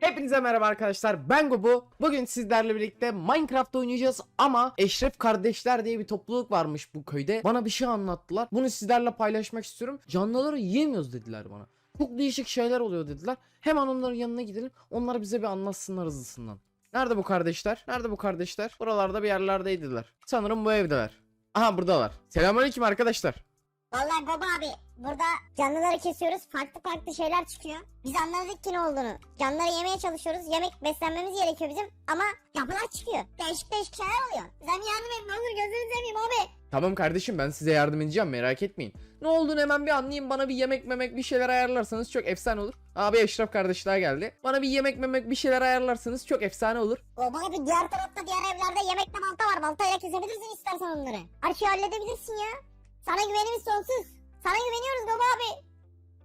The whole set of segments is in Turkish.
Hepinize merhaba arkadaşlar ben Gubu. Bugün sizlerle birlikte Minecraft oynayacağız ama Eşref Kardeşler diye bir topluluk varmış bu köyde. Bana bir şey anlattılar bunu sizlerle paylaşmak istiyorum. Canlıları yiyemiyoruz dediler bana. Çok değişik şeyler oluyor dediler. Hemen onların yanına gidelim onlar bize bir anlatsınlar hızlısından. Nerede bu kardeşler? Nerede bu kardeşler? Buralarda bir yerlerdeydiler. Sanırım bu evdeler. Aha buradalar. Selamünaleyküm arkadaşlar Vallahi Goba abi burada canlıları kesiyoruz farklı farklı şeyler çıkıyor. Biz anladık ki ne olduğunu. Canlıları yemeye çalışıyoruz. Yemek beslenmemiz gerekiyor bizim ama yapılar çıkıyor. Değişik değişik şeyler oluyor. Sen yardım et ne olur gözünü seveyim abi. Tamam kardeşim ben size yardım edeceğim merak etmeyin. Ne olduğunu hemen bir anlayayım bana bir yemek memek bir şeyler ayarlarsanız çok efsane olur. Abi Eşref kardeşler geldi. Bana bir yemek memek bir şeyler ayarlarsanız çok efsane olur. Goba abi diğer tarafta diğer evlerde yemekle balta var. Baltayla kesebilirsin istersen onları. Her şeyi halledebilirsin ya. Sana güvenimiz sonsuz. Sana güveniyoruz Goba abi.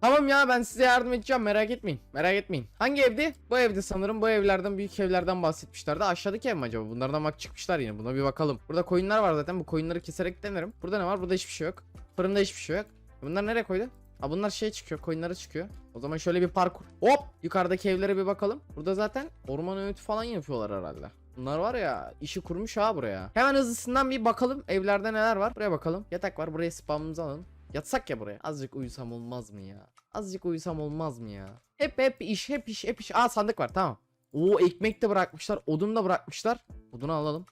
Tamam ya ben size yardım edeceğim merak etmeyin. Merak etmeyin. Hangi evdi? Bu evde sanırım bu evlerden büyük evlerden bahsetmişlerdi. Aşağıdaki ev mi acaba? Bunlardan bak çıkmışlar yine. Buna bir bakalım. Burada koyunlar var zaten. Bu koyunları keserek denerim. Burada ne var? Burada hiçbir şey yok. Fırında hiçbir şey yok. Bunlar nereye koydu? Aa bunlar şey çıkıyor. Koyunlara çıkıyor. O zaman şöyle bir parkur. Hop! Yukarıdaki evlere bir bakalım. Burada zaten orman öğütü falan yapıyorlar herhalde. Bunlar var ya işi kurmuş ha buraya. Hemen hızlısından bir bakalım evlerde neler var. Buraya bakalım. Yatak var. Buraya spamımızı alalım. Yatsak ya buraya. Azıcık uyusam olmaz mı ya? Azıcık uyusam olmaz mı ya? Hep hep iş hep iş hep iş. Aa sandık var tamam. Oo ekmek de bırakmışlar. Odun da bırakmışlar. Odunu alalım.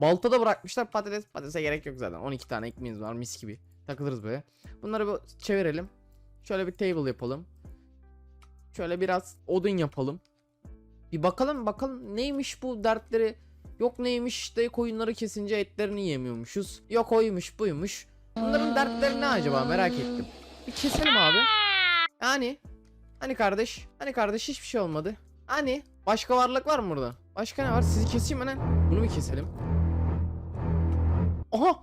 Balta da bırakmışlar. Patates patatese gerek yok zaten. 12 tane ekmeğimiz var mis gibi. Takılırız böyle. Bunları bir çevirelim. Şöyle bir table yapalım. Şöyle biraz odun yapalım. Bir bakalım bakalım neymiş bu dertleri. Yok neymiş işte koyunları kesince etlerini yemiyormuşuz. Yok oymuş buymuş. Bunların dertleri ne acaba merak ettim. Bir keselim abi. Yani. Hani kardeş? Hani kardeş hiçbir şey olmadı. Hani? Başka varlık var mı burada? Başka ne var? Sizi keseyim mi lan? Bunu bir keselim. Aha!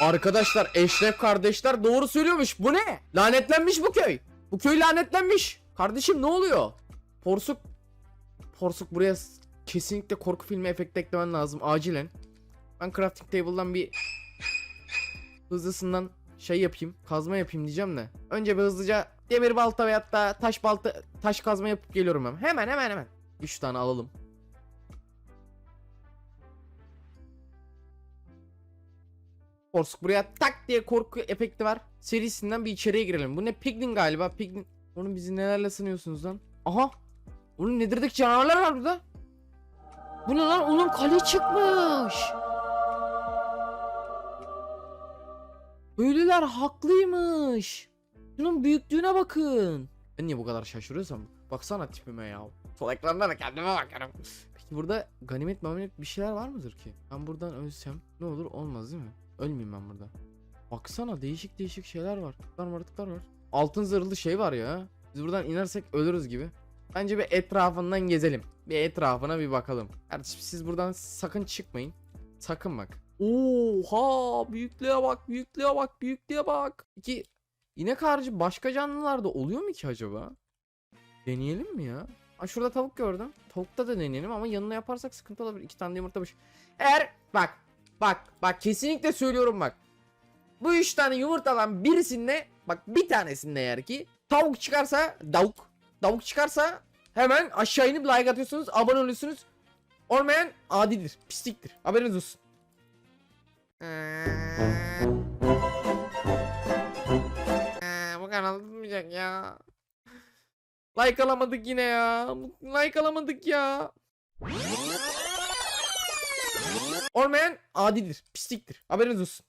Arkadaşlar Eşref kardeşler doğru söylüyormuş. Bu ne? Lanetlenmiş bu köy. Bu köy lanetlenmiş. Kardeşim ne oluyor? Porsuk Porsuk buraya kesinlikle korku filmi efekti eklemen lazım acilen. Ben crafting table'dan bir hızlısından şey yapayım, kazma yapayım diyeceğim de. Önce bir hızlıca demir balta veyahut da taş balta, taş kazma yapıp geliyorum hemen. Hemen hemen hemen. 3 tane alalım. Porsuk buraya tak diye korku efekti var. Serisinden bir içeriye girelim. Bu ne? Piglin galiba. Piglin. Onu bizi nelerle sanıyorsunuz lan? Aha. Onun nedirdeki canavarlar var burada. Bu ne lan? Onun kale çıkmış. Ölüler haklıymış. Şunun büyüklüğüne bakın. Ben niye bu kadar şaşırıyorsam? Baksana tipime ya. Sol ekranda da kendime bakarım. Peki burada ganimet maminet bir şeyler var mıdır ki? Ben buradan ölsem ne olur olmaz değil mi? Ölmeyeyim ben burada. Baksana değişik değişik şeyler var. Var martıklar var. Altın zırhlı şey var ya. Biz buradan inersek ölürüz gibi. Bence bir etrafından gezelim. Bir etrafına bir bakalım. Kardeşim siz buradan sakın çıkmayın. Sakın bak. Oha büyüklüğe bak büyüklüğe bak büyüklüğe bak. Peki inek harici başka canlılarda oluyor mu ki acaba? Deneyelim mi ya? Aa, şurada tavuk gördüm. Tavukta da deneyelim ama yanına yaparsak sıkıntı olabilir. İki tane yumurta başı. Eğer bak bak bak kesinlikle söylüyorum bak. Bu üç tane yumurtadan birisinde bak bir tanesinde eğer ki tavuk çıkarsa tavuk tavuk çıkarsa hemen aşağı inip like atıyorsunuz abone oluyorsunuz. Olmayan adidir pisliktir haberiniz olsun. Bu kanal tutmayacak ya. Like alamadık yine ya. Like alamadık ya. Olmayan adidir, pisliktir. Haberiniz olsun.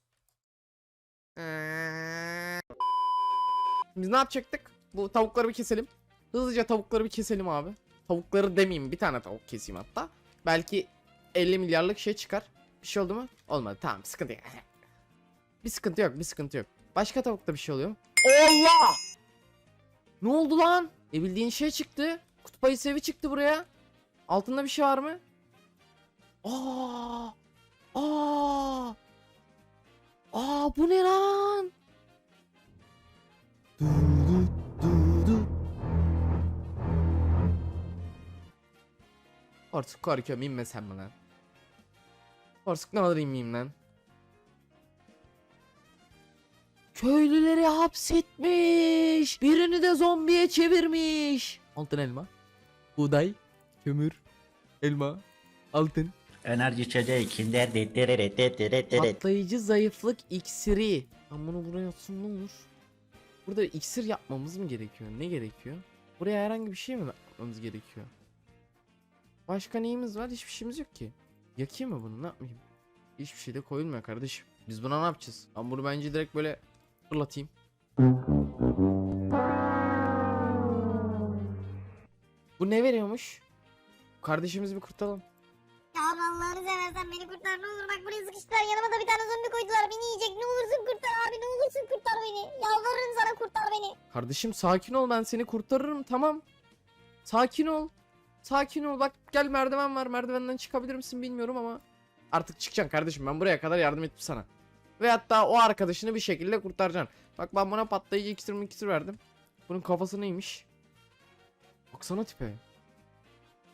Biz ne yapacaktık? Bu tavukları bir keselim. Hızlıca tavukları bir keselim abi. Tavukları demeyeyim bir tane tavuk keseyim hatta. Belki 50 milyarlık şey çıkar. Bir şey oldu mu? Olmadı tamam sıkıntı yok. bir sıkıntı yok bir sıkıntı yok. Başka tavukta bir şey oluyor? Allah! Ne oldu lan? E bildiğin şey çıktı. Kutup ayı sevi çıktı buraya. Altında bir şey var mı? Aa! Aa! Aa bu ne lan? Du, du, du, du. Artık korkuyorum inmesem mi lan? Artık ne alır inmeyeyim lan? Köylüleri hapsetmiş. Birini de zombiye çevirmiş. Altın elma. Buğday. Kömür. Elma. Altın. Enerji içeceği kinder de Patlayıcı zayıflık iksiri. Ben bunu buraya atsam ne olur? Burada iksir yapmamız mı gerekiyor? Ne gerekiyor? Buraya herhangi bir şey mi yapmamız gerekiyor? Başka neyimiz var? Hiçbir şeyimiz yok ki. Yakayım mı bunu? Ne yapayım? Hiçbir şey de koyulmuyor kardeşim. Biz buna ne yapacağız? Ben bunu bence direkt böyle fırlatayım. Bu ne veriyormuş? Kardeşimizi bir kurtaralım. Allah'ını seversen beni kurtar ne olur bak buraya sıkıştılar yanıma da bir tane zombi koydular beni yiyecek ne olursun kurtar abi ne olursun kurtar beni yalvarırım sana kurtar beni. Kardeşim sakin ol ben seni kurtarırım tamam. Sakin ol. Sakin ol bak gel merdiven var merdivenden çıkabilir misin bilmiyorum ama artık çıkacaksın kardeşim ben buraya kadar yardım ettim sana. Ve hatta o arkadaşını bir şekilde kurtaracaksın. Bak ben buna patlayıcı iksir iksir verdim. Bunun kafası neymiş? Baksana tipe.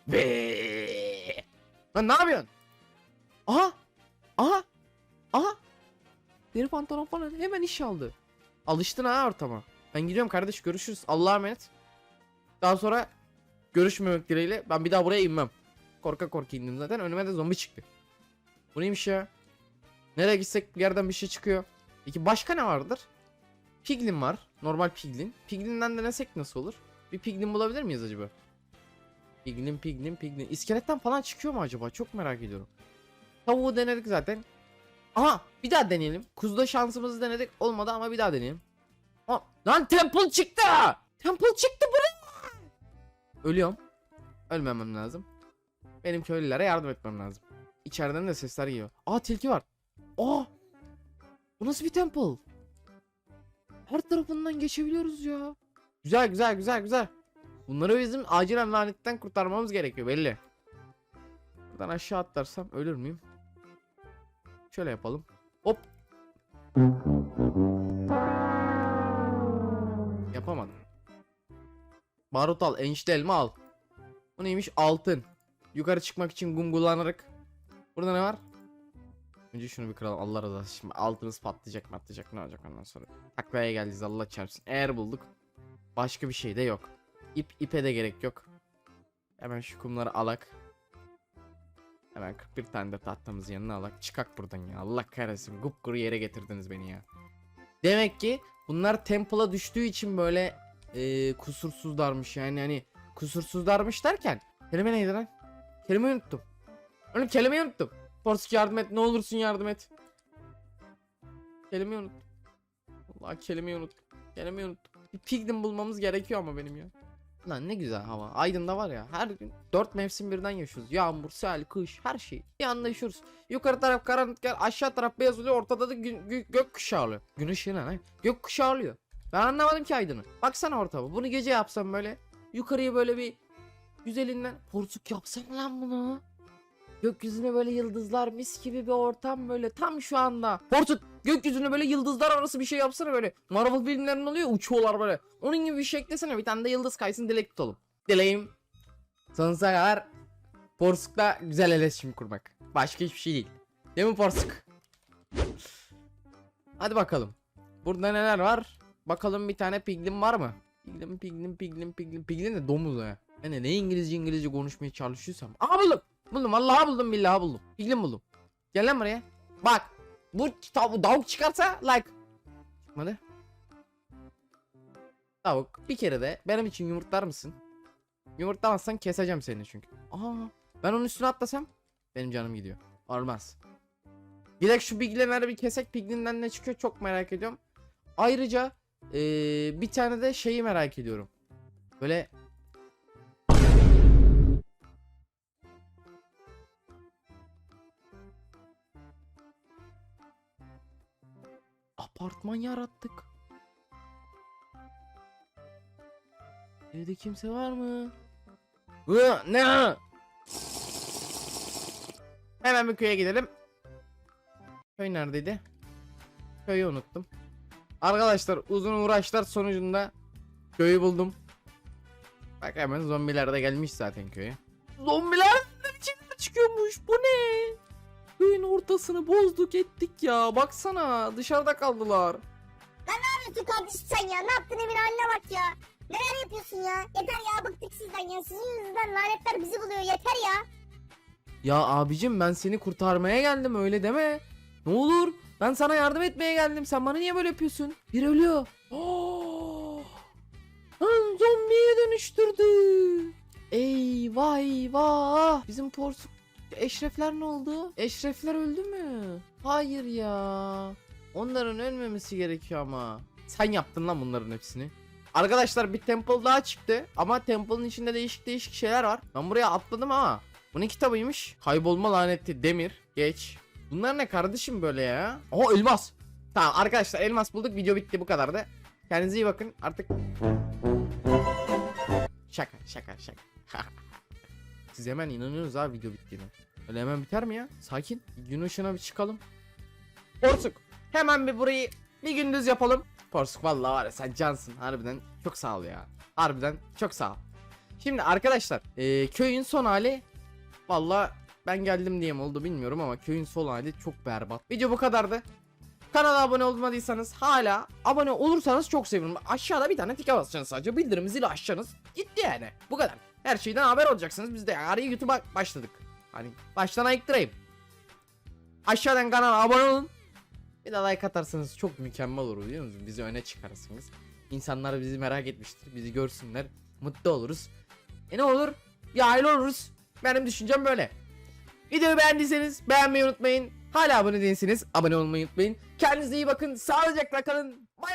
Be. Lan ne yapıyorsun? Aha! Aha! Aha! Deri pantolon falan hemen iş aldı. Alıştın ha ortama. Ben gidiyorum kardeş görüşürüz. Allah'a emanet. Daha sonra görüşmemek dileğiyle ben bir daha buraya inmem. Korka korka indim zaten önüme de zombi çıktı. Bu neymiş ya? Nereye gitsek bir yerden bir şey çıkıyor. Peki başka ne vardır? Piglin var. Normal piglin. Piglin'den denesek nasıl olur? Bir piglin bulabilir miyiz acaba? Piglin piglin piglin. İskeletten falan çıkıyor mu acaba? Çok merak ediyorum. Tavuğu denedik zaten. Aha bir daha deneyelim. Kuzuda şansımızı denedik. Olmadı ama bir daha deneyelim. Aa, lan temple çıktı. Temple çıktı buraya. Ölüyorum. Ölmemem lazım. Benim köylülere yardım etmem lazım. İçeriden de sesler geliyor. Aa tilki var. Aa. Bu nasıl bir temple? Her tarafından geçebiliyoruz ya. Güzel güzel güzel güzel. Bunları bizim acilen lanetten kurtarmamız gerekiyor belli. Buradan aşağı atlarsam ölür müyüm? Şöyle yapalım. Hop. Yapamadım. Barut al, enişte elma al. Bu neymiş? Altın. Yukarı çıkmak için gum kullanarak. Burada ne var? Önce şunu bir kıralım. Allah razı olsun. Şimdi altınız patlayacak patlayacak. Ne olacak ondan sonra? Taklaya geleceğiz Allah çarpsın. Eğer bulduk. Başka bir şey de yok. İp, ipe de gerek yok. Hemen şu kumları alak. Hemen 41 tane de tahtamızı yanına alak. Çıkak buradan ya. Allah kahretsin. Gupkuru yere getirdiniz beni ya. Demek ki bunlar Temple'a düştüğü için böyle eee kusursuzlarmış yani hani kusursuzlarmış derken kelime neydi lan? Kelimeyi unuttum. Oğlum kelimeyi unuttum. Porsuk yardım et ne olursun yardım et. Kelimeyi unuttum. Allah kelimeyi unuttum. Kelimeyi unuttum. Bir pigdim bulmamız gerekiyor ama benim ya. Lan ne güzel hava. Aydın'da var ya her gün dört mevsim birden yaşıyoruz. Yağmur, sel, kış her şey. Bir anda yaşıyoruz. Yukarı taraf karanlık gel aşağı taraf beyaz oluyor ortada da gün, gö- gök kuşağı oluyor. Gün ışığına lan. Gök kuşağı oluyor. Ben anlamadım ki Aydın'ı. Baksana ortama. Bunu gece yapsam böyle. Yukarıya böyle bir güzelinden porsuk yapsam lan bunu. Gökyüzüne böyle yıldızlar mis gibi bir ortam böyle tam şu anda. Porsuk gökyüzüne böyle yıldızlar arası bir şey yapsana böyle. Marvel filmlerinde oluyor uçuyorlar böyle. Onun gibi bir şey eklesene bir tane de yıldız kaysın dilek tutalım. Dileğim sonsuza kadar Porsuk'la güzel iletişim kurmak. Başka hiçbir şey değil. Değil mi Porsuk? Hadi bakalım. Burada neler var? Bakalım bir tane piglin var mı? Piglin piglin piglin piglin piglin de domuz ya. Yani ne İngilizce İngilizce konuşmaya çalışıyorsam. Aa buldum. Buldum vallahi buldum billahi buldum. Piglin buldum. Gel lan buraya. Bak. Bu tav- tavuk çıkarsa like. Çıkmadı. Tavuk bir kere de benim için yumurtlar mısın? Yumurtlamazsan keseceğim seni çünkü. Aa ben onun üstüne atlasam benim canım gidiyor. Olmaz. Gidek şu piglinleri bir kesek piglinden ne çıkıyor çok merak ediyorum. Ayrıca eee, bir tane de şeyi merak ediyorum. Böyle apartman yarattık. Evde kimse var mı? Hı, ne? Hemen bir köye gidelim. Köy neredeydi? Köyü unuttum. Arkadaşlar uzun uğraşlar sonucunda köyü buldum. Bak hemen zombiler de gelmiş zaten köye. Zombiler biçimler çıkıyormuş bu ne? Köyün ortasını bozduk ettik ya baksana dışarıda kaldılar. Lan yapıyorsun kardeşim sen ya? Ne yaptın evin haline bak ya. Neler yapıyorsun ya? Yeter ya bıktık sizden ya. Sizin yüzünden lanetler bizi buluyor yeter ya. Ya abicim ben seni kurtarmaya geldim öyle deme. Ne olur ben sana yardım etmeye geldim. Sen bana niye böyle yapıyorsun? Bir ölüyor. Oh! Lan zombiye dönüştürdü. Eyvah eyvah. Bizim porsuk Eşrefler ne oldu? Eşrefler öldü mü? Hayır ya. Onların ölmemesi gerekiyor ama. Sen yaptın lan bunların hepsini. Arkadaşlar bir temple daha çıktı ama temple'ın içinde değişik değişik şeyler var. Ben buraya atladım ama bu ne kitabıymış? Kaybolma laneti demir. Geç. Bunlar ne kardeşim böyle ya? Oha elmas. Tamam arkadaşlar elmas bulduk. Video bitti bu kadardı. Kendinize iyi bakın. Artık Şaka şaka şaka. Siz hemen inanıyorsunuz abi video bittiğine. Öyle hemen biter mi ya? Sakin. Gün ışığına bir çıkalım. Porsuk. Hemen bir burayı bir gündüz yapalım. Porsuk vallahi var ya sen cansın. Harbiden çok sağ ol ya. Harbiden çok sağ ol. Şimdi arkadaşlar eee, köyün son hali Valla ben geldim diye mi oldu bilmiyorum ama köyün son hali çok berbat. Video bu kadardı. Kanala abone olmadıysanız hala abone olursanız çok sevinirim. Aşağıda bir tane tike basacaksınız sadece. Bildirim zili açacaksınız. Gitti yani. Bu kadar. Her şeyden haber olacaksınız. Biz de yani YouTube'a başladık. Hani baştan ayıktırayım. Aşağıdan kanala abone olun. Bir de like atarsanız çok mükemmel olur biliyor musunuz? Bizi öne çıkarırsınız. İnsanlar bizi merak etmiştir. Bizi görsünler. Mutlu oluruz. E ne olur? Bir aile oluruz. Benim düşüncem böyle. Videoyu beğendiyseniz beğenmeyi unutmayın. Hala abone değilseniz abone olmayı unutmayın. Kendinize iyi bakın. Sağlıcakla kalın. Bay.